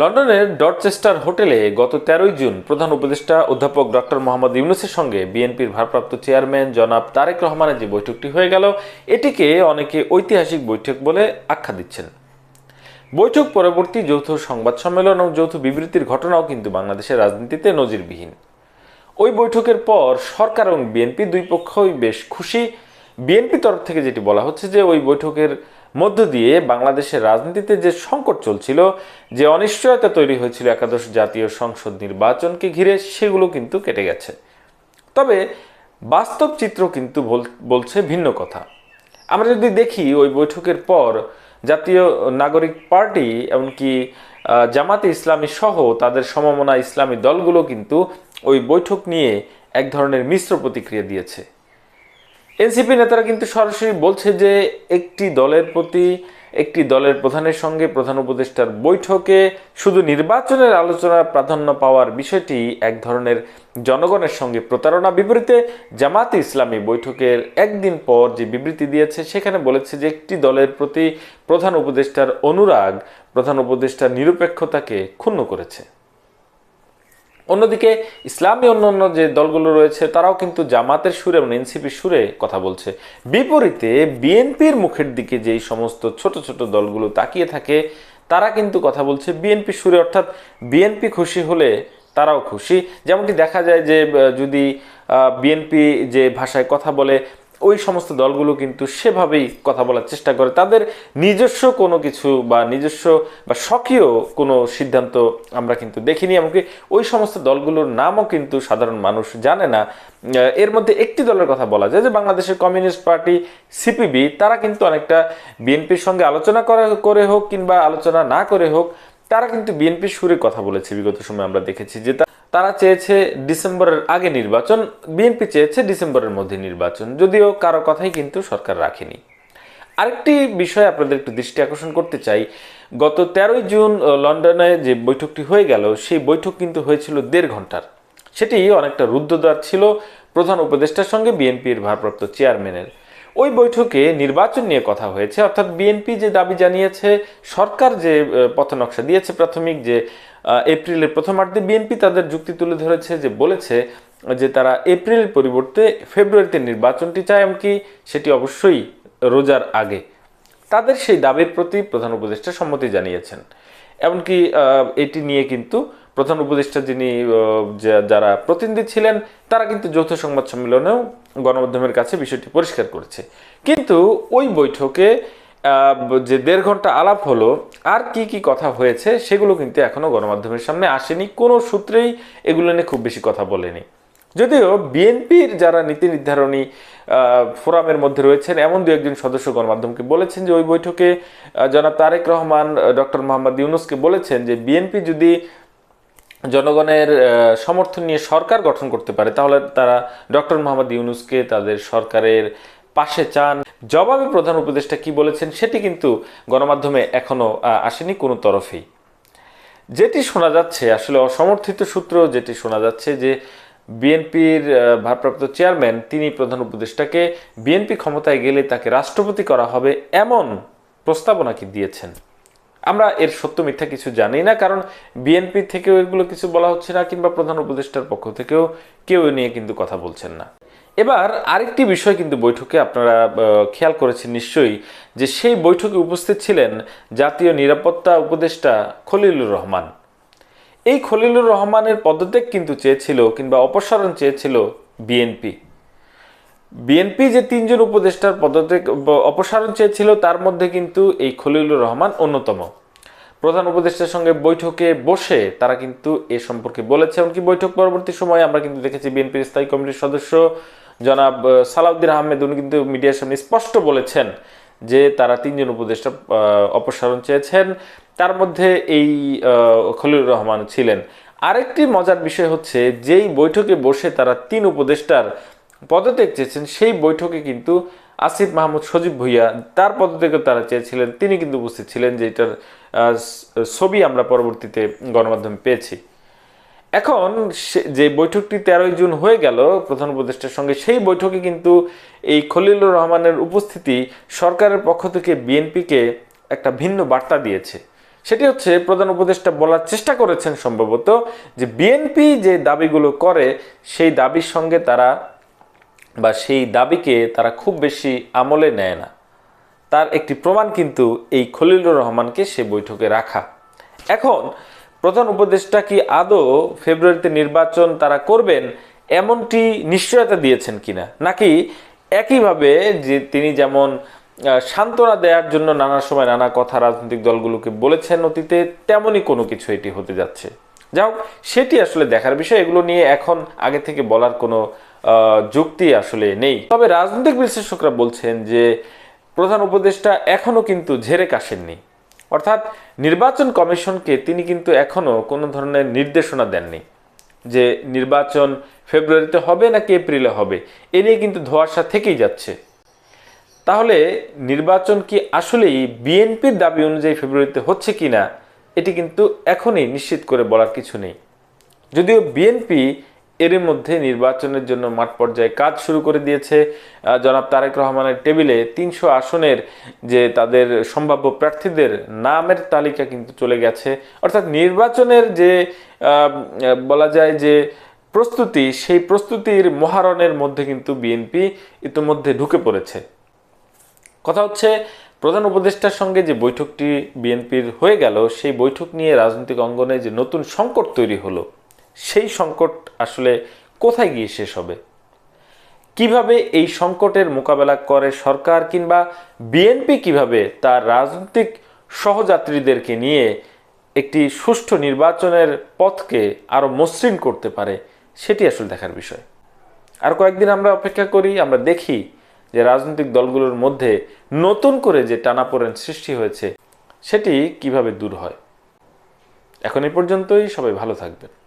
লন্ডনের ডরচেস্টার হোটেলে গত তেরোই জুন প্রধান উপদেষ্টা অধ্যাপক ডক্টর মোহাম্মদ ইউনুসের সঙ্গে বিএনপির ভারপ্রাপ্ত চেয়ারম্যান জনাব তারেক রহমানের যে বৈঠকটি হয়ে গেল, এটিকে অনেকে ঐতিহাসিক বৈঠক বলে আখ্যা দিচ্ছেন। বৈঠক পরবর্তী যৌথ সংবাদ সম্মেলন ও যৌথ বিবৃতির ঘটনাও কিন্তু বাংলাদেশের রাজনীতিতে নজিরবিহীন। ওই বৈঠকের পর সরকার এবং বিএনপি দুই পক্ষই বেশ খুশি। বিএনপি তরফ থেকে যেটি বলা হচ্ছে যে, ওই বৈঠকের মধ্য দিয়ে বাংলাদেশের রাজনীতিতে যে সংকট চলছিল, যে অনিশ্চয়তা তৈরি হয়েছিল একাদশ জাতীয় সংসদ নির্বাচনকে ঘিরে, সেগুলো কিন্তু কেটে গেছে। তবে বাস্তব চিত্র কিন্তু বল- বলছে ভিন্ন কথা। আমরা যদি দেখি, ওই বৈঠকের পর জাতীয় নাগরিক পার্টি এমনকি জামাতে ইসলামী সহ তাদের সমমনা ইসলামী দলগুলো কিন্তু ওই বৈঠক নিয়ে এক ধরনের মিশ্র প্রতিক্রিয়া দিয়েছে। এনসিপি নেতারা কিন্তু সরাসরি বলছে যে একটি দলের প্রতি, একটি দলের প্রধানের সঙ্গে প্রধান উপদেষ্টার বৈঠকে শুধু নির্বাচনের আলোচনার প্রাধান্য পাওয়ার বিষয়টি এক ধরনের জনগণের সঙ্গে প্রতারণা বিপরীতে জামাতে ইসলামী বৈঠকের একদিন পর যে বিবৃতি দিয়েছে, সেখানে বলেছে যে একটি দলের প্রতি প্রধান উপদেষ্টার অনুরাগ, প্রধান উপদেষ্টার নিরপেক্ষতাকে ক্ষুণ্ণ করেছে। অন্যদিকে ইসলামী অন্যান্য যে দলগুলো রয়েছে, তারাও কিন্তু জামাতের সুরে এবং এনসিপির সুরে কথা বলছে। বিপরীতে বিএনপির মুখের দিকে যেই সমস্ত ছোট ছোট দলগুলো তাকিয়ে থাকে, তারা কিন্তু কথা বলছে বিএনপি সুরে। অর্থাৎ বিএনপি খুশি হলে তারাও খুশি। যেমনটি দেখা যায় যে যদি বিএনপি যে ভাষায় কথা বলে ওই সমস্ত দলগুলো কিন্তু সেভাবেই কথা বলার চেষ্টা করে। তাদের নিজস্ব কোনো কিছু বা নিজস্ব বা স্বকীয় কোনো সিদ্ধান্ত আমরা কিন্তু দেখিনি, এমনকি ওই সমস্ত দলগুলোর নামও কিন্তু সাধারণ মানুষ জানে না। এর মধ্যে একটি দলের কথা বলা যায় যে বাংলাদেশের কমিউনিস্ট পার্টি সিপিবি, তারা কিন্তু অনেকটা বিএনপির সঙ্গে আলোচনা করা, করে হোক কিংবা আলোচনা না করে হোক, তারা কিন্তু বিএনপির সুরে কথা বলেছে, বিগত সময় আমরা দেখেছি যে তারা চেয়েছে ডিসেম্বরের আগে নির্বাচন, বিএনপি চেয়েছে ডিসেম্বরের মধ্যে নির্বাচন, যদিও কারও কথাই কিন্তু সরকার রাখেনি। আরেকটি বিষয় আপনাদের একটু দৃষ্টি আকর্ষণ করতে চাই। গত তেরোই জুন লন্ডনে যে বৈঠকটি হয়ে গেল, সেই বৈঠক কিন্তু হয়েছিল দেড় ঘণ্টার সেটি অনেকটা রুদ্ধদ্বার ছিল প্রধান উপদেষ্টার সঙ্গে বিএনপির ভারপ্রাপ্ত চেয়ারম্যানের। ওই বৈঠকে নির্বাচন নিয়ে কথা হয়েছে, অর্থাৎ বিএনপি যে দাবি জানিয়েছে, সরকার যে পথনকশা দিয়েছে প্রাথমিক যে এপ্রিলের প্রথমার্ধে বিএনপি তাদের যুক্তি তুলে ধরেছে যে বলেছে যে তারা এপ্রিলের পরিবর্তে ফেব্রুয়ারিতে নির্বাচনটি চায়, এমনকি সেটি অবশ্যই রোজার আগে। তাদের সেই দাবির প্রতি প্রধান উপদেষ্টা সম্মতি জানিয়েছেন। এমনকি এটি নিয়ে কিন্তু প্রধান উপদেষ্টা যিনি যারা প্রতিনিধি ছিলেন, তারা কিন্তু যৌথ সংবাদ সম্মেলনেও গণমাধ্যমের কাছে বিষয়টি পরিষ্কার করেছে। কিন্তু ওই বৈঠকে যে দেড় ঘণ্টা আলাপ হলো, আর কি কি কথা হয়েছে সেগুলো কিন্তু এখনও গণমাধ্যমের সামনে আসেনি। কোনো সূত্রেই এগুলো নিয়ে খুব বেশি কথা বলেনি। যদিও বিএনপির যারা নীতি নির্ধারণী ফোরামের মধ্যে রয়েছেন, এমন দু একজন সদস্য গণমাধ্যমকে বলেছেন যে ওই বৈঠকে জনাব তারেক রহমান ডক্টর মোহাম্মদ ইউনুসকে বলেছেন যে বিএনপি যদি জনগণের সমর্থন নিয়ে সরকার গঠন করতে পারে, তাহলে তারা ডক্টর মোহাম্মদ ইউনুসকে তাদের সরকারের পাশে চান। জবাবে প্রধান উপদেষ্টা কি বলেছেন সেটি কিন্তু গণমাধ্যমে এখনও আহ, আসেনি কোনো তরফেই। যেটি শোনা যাচ্ছে আসলে অসমর্থিত সূত্র যেটি শোনা যাচ্ছে যে বিএনপির ভারপ্রাপ্ত চেয়ারম্যান তিনি প্রধান উপদেষ্টাকে বিএনপি ক্ষমতায় গেলে তাকে রাষ্ট্রপতি করা হবে এমন প্রস্তাবনা কি দিয়েছেন? আমরা এর সত্য মিথ্যা কিছু জানি না কারণ বিএনপি থেকেও এগুলো কিছু বলা হচ্ছে না কিংবা প্রধান উপদেষ্টার পক্ষ থেকেও কেউ নিয়ে কিন্তু কথা বলছেন না। এবার আরেকটি বিষয় কিন্তু বৈঠকে আপনারা খেয়াল করেছেন নিশ্চয়ই, যে সেই বৈঠকে উপস্থিত ছিলেন জাতীয় নিরাপত্তা উপদেষ্টা খলিলুর রহমান। এই খলিলুর রহমানের পদত্যাগ কিন্তু চেয়েছিল কিংবা অপসারণ চেয়েছিল বিএনপি। বিএনপি যে তিনজন উপদেষ্টার পদত্যাগ অপসারণ চেয়েছিল, তার মধ্যে কিন্তু এই খলিলুর রহমান অন্যতম। প্রধান উপদেষ্টার সঙ্গে বৈঠকে বসে তারা কিন্তু এ সম্পর্কে বলেছে। এমনকি বৈঠক পরবর্তী সময়ে আমরা কিন্তু দেখেছি বিএনপির স্থায়ী কমিটির সদস্য জনাব সালাউদ্দিন আহমেদ উনি কিন্তু মিডিয়ার সামনে স্পষ্ট বলেছেন যে তারা তিনজন উপদেষ্টা অপসারণ চেয়েছেন। তার মধ্যে এই আহ, খলিলুর রহমান ছিলেন। আরেকটি মজার বিষয় হচ্ছে যেই বৈঠকে বসে তারা তিন উপদেষ্টার পদত্যাগ চেয়েছেন সেই বৈঠকে কিন্তু আসিফ মাহমুদ সজীব ভুইয়া তার পদত্যাগও তারা চেয়েছিলেন। তিনি কিন্তু উপস্থিত ছিলেন যে এটার ছবি আমরা পরবর্তীতে গণমাধ্যমে পেয়েছি। এখন যে বৈঠকটি তেরোই জুন হয়ে গেল, প্রধান উপদেষ্টার সঙ্গে, সেই বৈঠকে কিন্তু এই খলিলুর রহমানের উপস্থিতি সরকারের পক্ষ থেকে বিএনপিকে একটা ভিন্ন বার্তা দিয়েছে। সেটি হচ্ছে, প্রধান উপদেষ্টা বলার চেষ্টা করেছেন সম্ভবত যে বিএনপি যে দাবিগুলো করে, সেই দাবির সঙ্গে তারা বা সেই দাবিকে তারা খুব বেশি আমলে নেয় না। তার একটি প্রমাণ কিন্তু এই খলিলুর রহমানকে সে বৈঠকে রাখা। এখন প্রধান উপদেষ্টা কি আদৌ ফেব্রুয়ারিতে নির্বাচন তারা করবেন? এমনটি নিশ্চয়তা দিয়েছেন কিনা? নাকি একইভাবে যে তিনি যেমন সান্ত্বনা দেওয়ার জন্য নানা সময় নানা কথা রাজনৈতিক দলগুলোকে বলেছেন অতীতে, তেমনই কোনো কিছু এটি হতে যাচ্ছে। যাই হোক, সেটি আসলে দেখার বিষয়। এগুলো নিয়ে এখন আগে থেকে বলার কোনো যুক্তি আসলে নেই। তবে রাজনৈতিক বিশ্লেষকরা বলছেন যে, প্রধান উপদেষ্টা এখনও কিন্তু ঝেড়ে কাশেননি। অর্থাৎ নির্বাচন কমিশনকে তিনি কিন্তু এখনও কোনো ধরনের নির্দেশনা দেননি যে নির্বাচন ফেব্রুয়ারিতে হবে নাকি এপ্রিলে হবে। এ নিয়ে কিন্তু ধোয়াশা থেকেই যাচ্ছে। তাহলে নির্বাচন কি আসলেই বিএনপির দাবি অনুযায়ী ফেব্রুয়ারিতে হচ্ছে কিনা, এটি কিন্তু এখনই নিশ্চিত করে বলার কিছু নেই। যদিও বিএনপি এরই মধ্যে নির্বাচনের জন্য মাঠ পর্যায়ে কাজ শুরু করে দিয়েছে জনাব তারেক রহমানের টেবিলে তিনশো আসনের যে তাদের সম্ভাব্য প্রার্থীদের নামের তালিকা কিন্তু চলে গেছে। অর্থাৎ নির্বাচনের যে বলা যায় যে প্রস্তুতি, সেই প্রস্তুতির মহারণের মধ্যে কিন্তু বিএনপি ইতিমধ্যে ঢুকে পড়েছে। কথা হচ্ছে, প্রধান উপদেষ্টার সঙ্গে যে বৈঠকটি বিএনপির হয়ে গেল, সেই বৈঠক নিয়ে রাজনৈতিক অঙ্গনে যে নতুন সংকট তৈরি হলো সেই সংকট আসলে কোথায় গিয়ে শেষ হবে? কীভাবে এই সংকটের মোকাবেলা করে সরকার কিংবা বিএনপি কীভাবে তার রাজনৈতিক সহযাত্রীদেরকে নিয়ে একটি সুষ্ঠু নির্বাচনের পথকে আরও মসৃণ করতে পারে, সেটি আসলে দেখার বিষয়। আর কয়েকদিন আমরা অপেক্ষা করি, আমরা দেখি যে রাজনৈতিক দলগুলোর মধ্যে নতুন করে যে টানাপোড়েন সৃষ্টি হয়েছে, সেটি কীভাবে দূর হয়। এখন এই পর্যন্তই, সবাই ভালো থাকবেন।